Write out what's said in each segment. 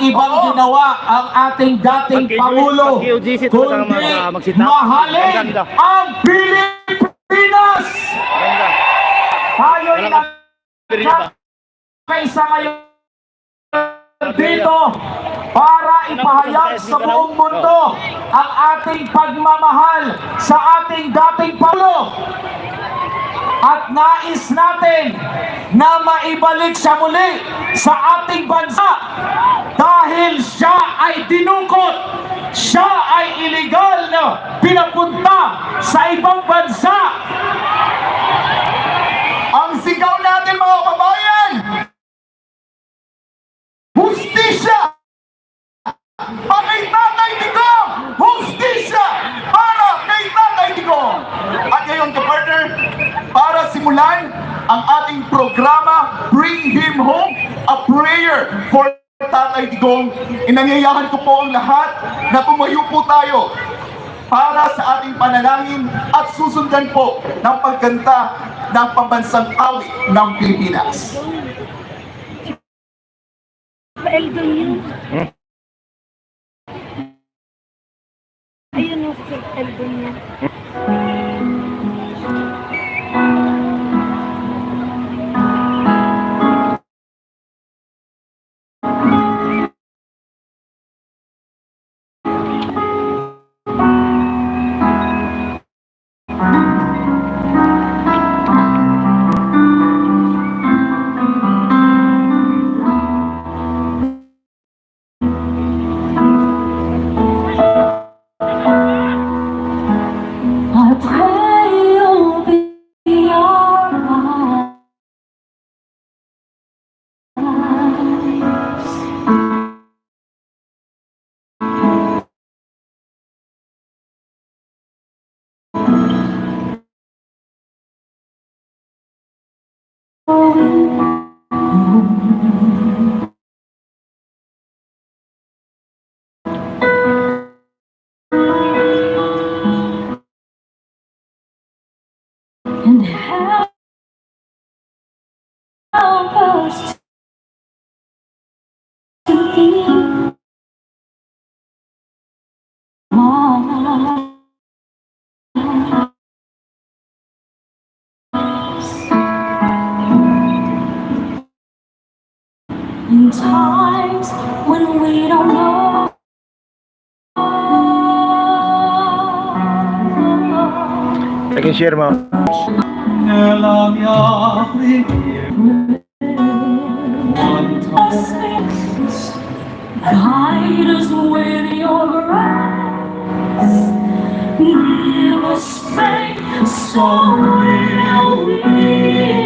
ibang Oo. ginawa ang ating dating Pangulo kundi mahalin Ang Pilipinas! Tayo'y nagkaisa ngayon dito para ipahayag sa buong mundo ang ating pagmamahal sa ating dating Pangulo. At nais natin na maibalik siya muli sa ating bansa dahil siya ay dinukot, siya ay illegal na pinapunta sa ibang bansa. Ang sigaw natin mga kababayan! Hustisya! Kay Tatay Digong! Hustisya! Para kay Tatay Digong! At ngayon ka-partner, para simulan ang ating programa Bring Him Home, a prayer for Tatay Digong, inanyayahan ko po ang lahat na tumayo po tayo para sa ating panalangin at susundan po ng pagganda ng pambansang awit ng Pilipinas. Yun. Ayun o, si Eldon And how, how times when we don't know I can share mo. Hide us with your grace. Give us faith so we'll be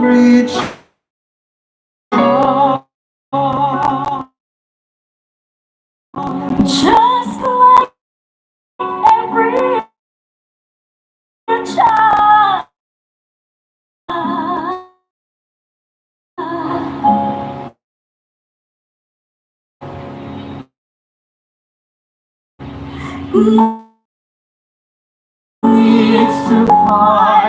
reach just like every child. Needs to find.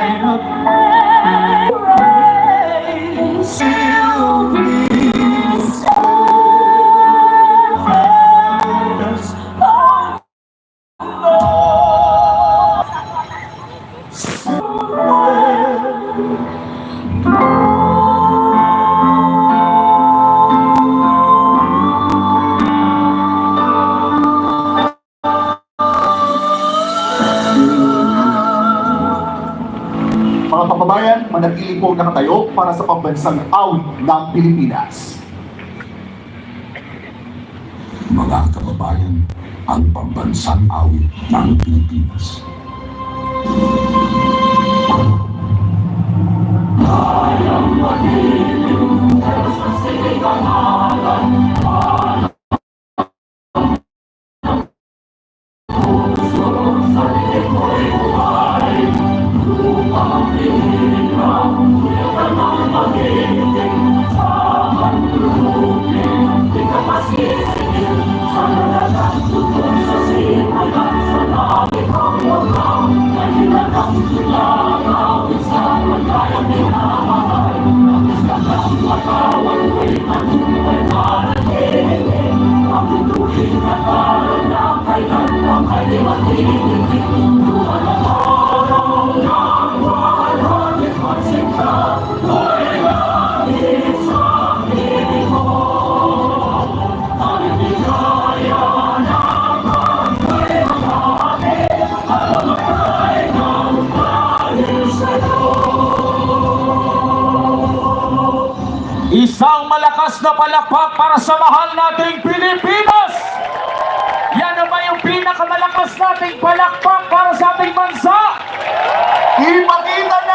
Manatili po nakatayo para sa pambansang awit ng Pilipinas. mga kababayan, ang pambansang awit ng Pilipinas. I'm getting Isang malakas na palakpak para sa mahal nating Pilipinas! Yan naman yung pinakamalakas nating palakpak para sa ating bansa! Ipakita natin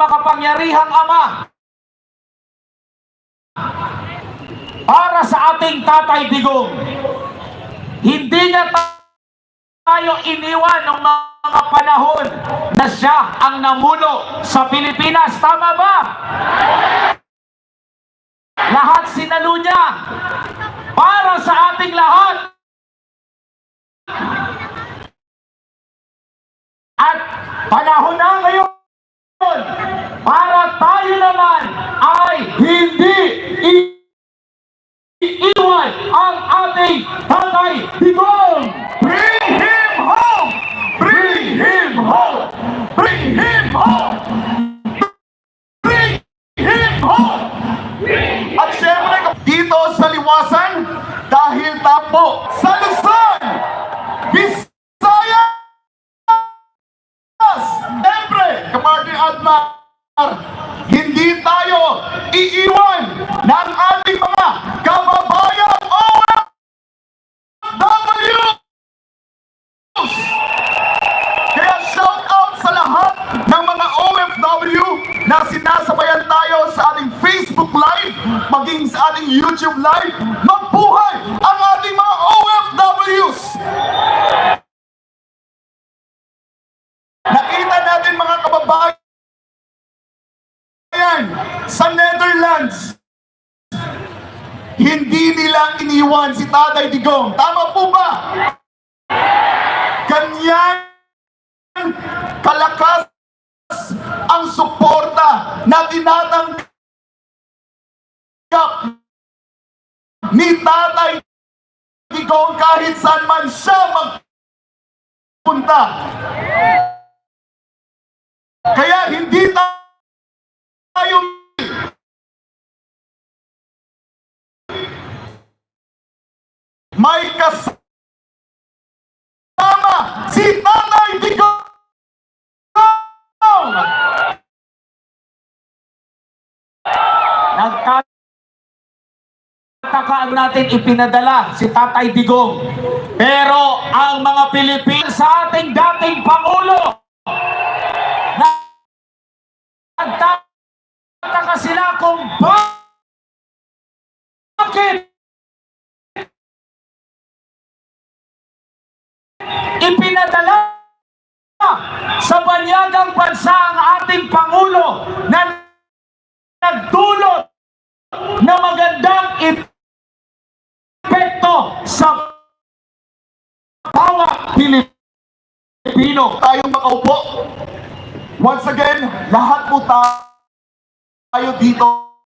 makapangyarihang Ama para sa ating Tatay Digong. Hindi niya ta- tayo iniwan ng mga panahon na siya ang namuno sa Pilipinas. Tama ba? Lahat sinalo niya para sa ating lahat. At panahon na ngayon para tayo naman ay hindi iiwan ang ating Tatay Digong. Iiwan ng ating mga kababayan OFWs! Kaya shout out sa lahat ng mga OFW na sinasabayan tayo sa ating Facebook Live, maging sa ating YouTube Live. Magbuhay ang ating mga OFWs! Nakita natin mga kababayan sa Netherlands. Hindi nila iniwan si Tatay Digong. Tama po ba? Ganyan kalakas ang suporta na tinatanggap ni Tatay Digong kahit saan man siya magpunta. Kaya hindi tayo may kasama si Tatay Digong! Nagkatakaan natin ipinadala si Tatay Digong. Pero ang mga Pilipino sa ating dating Pangulo na nagtataka sila kung bakit ipinadala sa banyagang bansa ang ating Pangulo na nagdulot na magandang epekto sa bawat Pilipino. tayong makaupo. Once again, lahat po tayo dito